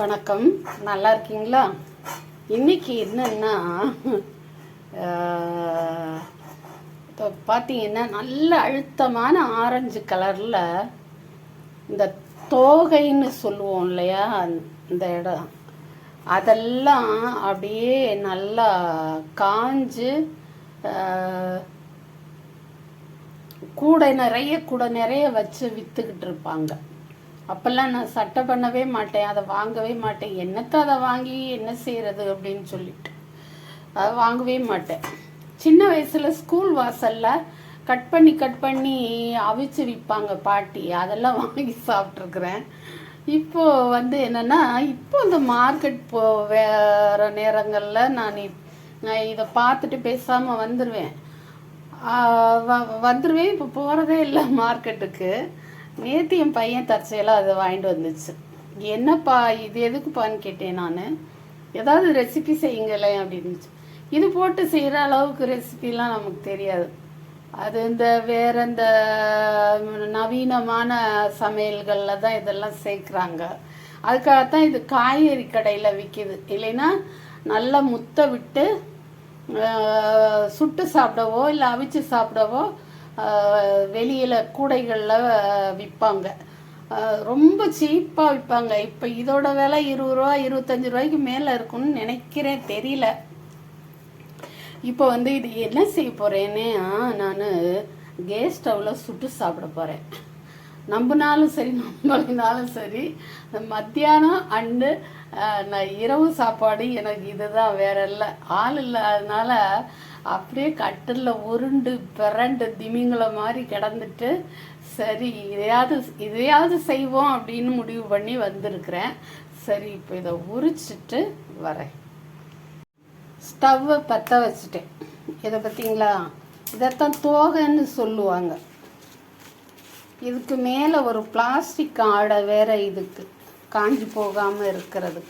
வணக்கம். நல்லா இருக்கீங்களா? இன்னைக்கு என்னன்னா இப்போ பார்த்தீங்கன்னா நல்ல அழுத்தமான ஆரஞ்சு கலரில் இந்த தோகைன்னு சொல்லுவோம் இல்லையா? இந்த இடம். அதெல்லாம் அப்படியே நல்லா காஞ்சு கூடை நிறைய கூடை நிறைய வச்சு விற்றுக்கிட்டு இருப்பாங்க. அப்போல்லாம் நான் சட்டை பண்ணவே மாட்டேன் அதை வாங்கவே மாட்டேன். என்னத்தை அதை வாங்கி என்ன செய்யறது அப்படின்னு சொல்லிட்டு. அதை வாங்கவே மாட்டேன். சின்ன வயசில் ஸ்கூல் வாசலில் கட் பண்ணி கட் பண்ணி அவிச்சு விற்பாங்க பாட்டி. அதெல்லாம் வாங்கி சாப்பிட்ருக்குறேன் இப்போ வந்து என்னன்னா இப்போ இந்த மார்க்கெட் போ வேற நேரங்களில் நான் இதை பார்த்துட்டு பேசாமல் வந்துடுவேன் வந்துடுவேன் வந்துருவேன். இப்போ போகிறதே இல்லை மார்க்கெட்டுக்கு நேற்று என் பையன் தற்செயலாக அதை வாங்கிட்டு வந்துச்சு. என்னப்பா இது எதுக்குப்பான்னு கேட்டேன் நான். ஏதாவது ரெசிபி செய்யுங்களேன் அப்படின்னுச்சு. இது போட்டு செய்கிற அளவுக்கு ரெசிபிலாம் நமக்கு தெரியாது. அது இந்த வேற இந்த நவீனமான சமையல்களில் தான் இதெல்லாம் சேர்க்குறாங்க. அதுக்காகத்தான் இது காய்கறி கடையில் விற்கிது இல்லைன்னா நல்லா முத்த விட்டு ஆஹ், சுட்டு சாப்பிடவோ இல்லை அவிச்சு சாப்பிடவோ வெளியில் கூடைகளில் விற்பாங்க ரொம்ப சீப்பாக விற்பாங்க இப்போ இதோட விலை இருபது ரூபா இருபத்தஞ்சி ரூபாய்க்கு மேலே இருக்கும்னு நினைக்கிறேன். தெரியல. இப்போ வந்து இது என்ன செய்ய போகிறேன்னு நான் கேஸ் ஸ்டவ்வில் சுட்டு சாப்பிட போகிறேன் நம்பினாலும் சரி நம்பினாலும் சரி மத்தியானம் அண்டு நான் இரவு சாப்பாடு எனக்கு இதுதான் வேற இல்லை. ஆள் இல்லாதனால அப்படியே கட்டிலில் உருண்டு பிறண்டு திமிங்களை மாதிரி கிடந்துட்டு சரி இதையாவது இதையாவது செய்வோம் அப்படின்னு முடிவு பண்ணி வந்திருக்கிறேன். சரி இப்போ இதை உரிச்சிட்டு வரேன். ஸ்டவ்வை பற்ற வச்சுட்டேன். இதை பார்த்தீங்களா? இதைத்தான் தோகைன்னு சொல்லுவாங்க. இதுக்கு மேலே ஒரு பிளாஸ்டிக் ஆடை வேற இதுக்கு காஞ்சி போகாமல் இருக்கிறது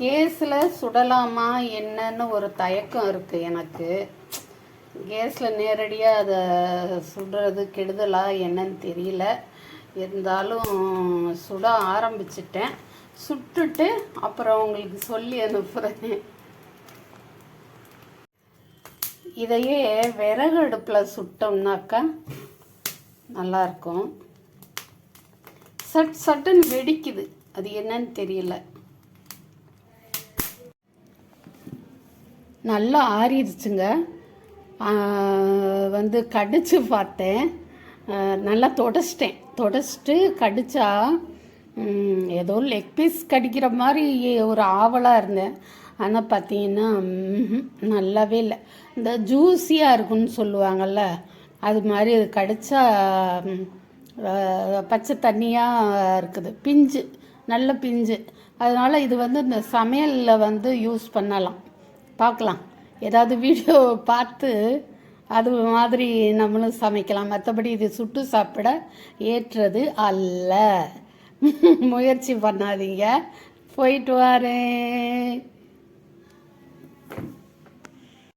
கேஸில் சுடலாமா என்னன்னு ஒரு தயக்கம் இருக்குது எனக்கு. கேஸில் நேரடியாக அதை சுடுறது கெடுதலா என்னன்னு தெரியல. இருந்தாலும் சுட ஆரம்பிச்சிட்டேன். சுட்டுட்டு அப்புறம் உங்களுக்கு சொல்லி அனுப்புகிறேன் இதையே விறகு அடுப்பில் சுட்டோம்னாக்கா நல்லாயிருக்கும். சட் சட்டுன்னு வெடிக்குது. அது என்னன்னு தெரியல. நல்லா ஆறிடுச்சுங்க. வந்து கடிச்சு பார்த்தேன். நல்லா தொடச்சிட்டேன். தொடச்சிட்டு கடிச்சா ஏதோ லெக் பீஸ் கடிக்கிற மாதிரி ஒரு ஆவலாக இருந்தேன். ஆனால் பார்த்தீங்கன்னா நல்லாவே இல்லை. இந்த ஜூஸியாக இருக்குன்னு சொல்லுவாங்கள்ல அது மாதிரி அது கடிச்சா பச்சை தண்ணியாக இருக்குது. பிஞ்சு நல்ல பிஞ்சு. அதனால் இது வந்து இந்த சமையலில் வந்து யூஸ் பண்ணலாம். பார்க்கலாம் ஏதாவது வீடியோ பார்த்து அது மாதிரி நம்மளும் சமைக்கலாம். மற்றபடி இது சுட்டு சாப்பிட ஏற்றது அல்ல. முயற்சி பண்ணாதீங்க. போயிட்டு வரேன்.